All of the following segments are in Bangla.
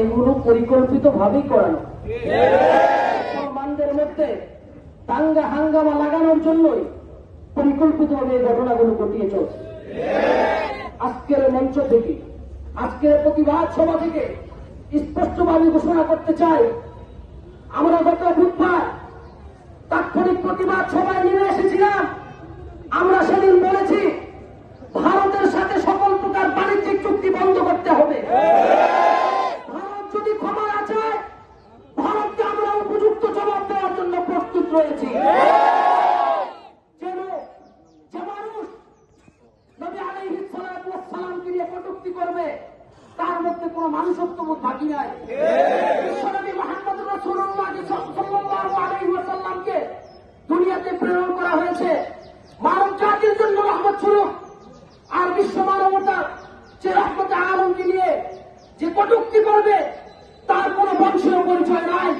এগুলো পরিকল্পিত ভাবেই করানো। মুসলমানদের মধ্যে দাঙ্গা হাঙ্গামা লাগানোর জন্যই পরিকল্পিত ভাবে এই ঘটনাগুলো ঘটিয়ে চলছে। আজকের মঞ্চ থেকে, আজকের প্রতিবাদ সভা থেকে স্পষ্টভাবে ঘোষণা করতে চাই, আমরা গত বুধবার তাৎক্ষণিক প্রতিবাদ সভায় নিয়ে এসেছিলাম আমরা সেদিন বলেছি ভারতের সাথে সকল প্রকার বাণিজ্যিক চুক্তি বন্ধ করতে হবে ভারত যদি ক্ষমা না চায় ভারতকে আমরা উপযুক্ত জবাব দেওয়ার জন্য প্রস্তুত রয়েছি যেন যে মানুষ নবী আলাইহিস সালাতু ওয়াস সালামকে নিয়ে কটূক্তি করবে তার মধ্যে কোনো মানুষত্ববোধ বাকি নাই। দুনিয়াতে প্রেরণ করা হয়েছে। মানব জাতির জন্য রহমত স্বরূপ। আর বিশ্ব মানবতা যে রহমত আলমকে নিয়ে যে কটুক্তি করবে, তার কোন বংশীয় পরিচয় নাই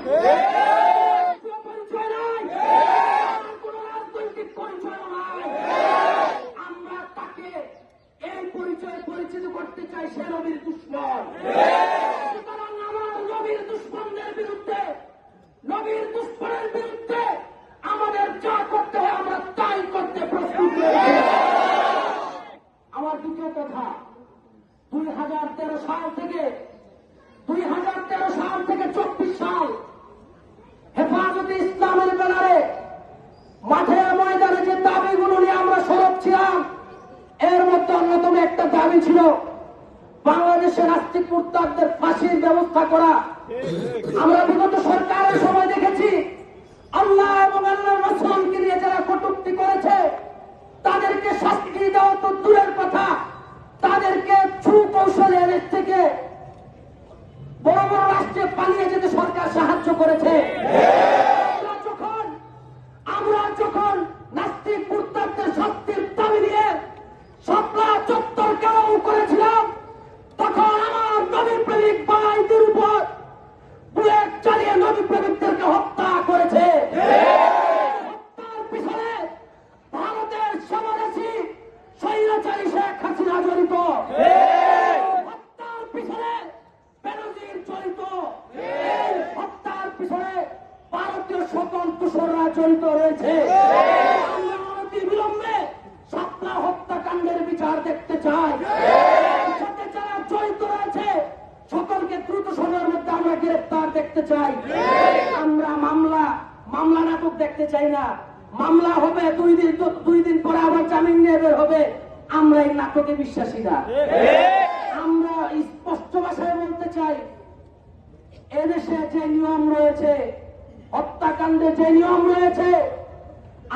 কোনো পরিচয় নাই তার কোনো রাজনৈতিক পরিচয় নাই আমরা তাকে এই পরিচয়ে পরিচিত করতে চাই সে নবীর দুশ্মন। সুতরাং আমার দুশ্মনদের বিরুদ্ধে নবীর দুশ্মনের বিরুদ্ধে আমাদের যা করতে হয় আমরা তাই করতে প্রস্তুত আমার দ্বিতীয় কথা, দুই হাজার তেরো সাল থেকে, দুই হাজার তেরো সাল থেকে চব্বিশ সাল হেফাজতে ইসলামের ব্যানারে মাঠে ময়দানে যে দাবিগুলো নিয়ে আমরা সরব ছিলাম এর মধ্যে অন্যতম একটা দাবি ছিল বাংলাদেশের নাস্তিক মুরতাদদের ফাঁসির ব্যবস্থা করা। আমরা বিগত সরকারের সময় দেখেছি, আল্লাহ এবং আল্লাহ রসুলকে নিয়ে যারা কটুক্তি করেছে, তাদেরকে শাস্তি দেওয়া তো দূরের কথা। তাদেরকে সুকৌশলে এদের থেকে বড় বড় রাষ্ট্রে পালিয়ে যেতে সরকার সাহায্য করেছে আমরা যখন আমরা যখন নাস্তিক মুরতাদদের শাস্তির দাবি নিয়ে সাপলা চত্বর কেউ করেছিলাম তখন আমার নবী প্রেমিক ভাইদের উপর বুলেট চালিয়ে নবী প্রেমিকদেরকে হত্যা করেছে হত্যার পিছনে ভারতের সমাবেশী স্বৈরাচারী শেখ হাসিনা জড়িত হত্যার পিছনে বেনজির জড়িত এই হত্যার পিছনে ভারতীয় স্বতন্ত্র সররা জড়িত রয়েছে সাপলা হত্যাকাণ্ডের বিচার দেখতে সাথে যারা জড়িত রয়েছে, সকলকে দ্রুত সময়ের মধ্যে আমরা দেখতে চাই। আমরা মামলা মামলা নাটক দেখতে চাই না। মামলা হবে, দুই দিন দুই দিন পরে আবার জামিন নিয়ে হবে। আমরা এই নাটকে বিশ্বাসী না। আমরা স্পষ্ট ভাষায় বলতে চাই, এদেশে যে নিয়ম রয়েছে হত্যাকাণ্ডে যে নিয়ম রয়েছে,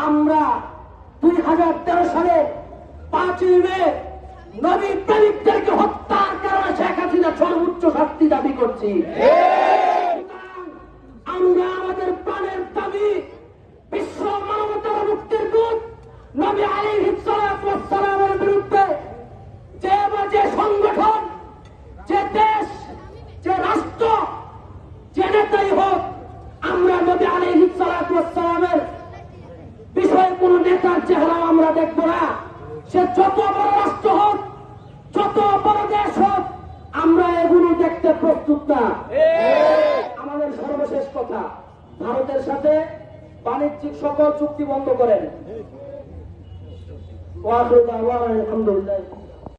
আমরা দুই হাজার তেরো সালে পাঁচই মে নবী প্রেমিকদেরকে হত্যার কারণে শেখ হাসিনা সর্বোচ্চ শাস্তি দাবি করছি সুতরাং আমরা আমাদের প্রাণের দাবি বিশ্ব মানবতার মুক্তির দূত নবী আলী সালামের বিরুদ্ধে যে বা যে সংগঠন যে দেশ যে রাষ্ট্র যে নেতাই হোক আমরা নবী আলী সালামের নেতার চেহারা আমরা দেখব না। সে যত বড় রাষ্ট্র হোক, যত বড় দেশ হোক, আমরা এগুলো দেখতে প্রস্তুত না। আমাদের সর্বশেষ কথা, ভারতের সাথে বাণিজ্যিক সকল চুক্তি বন্ধ করেন। আলহামদুলিল্লাহ।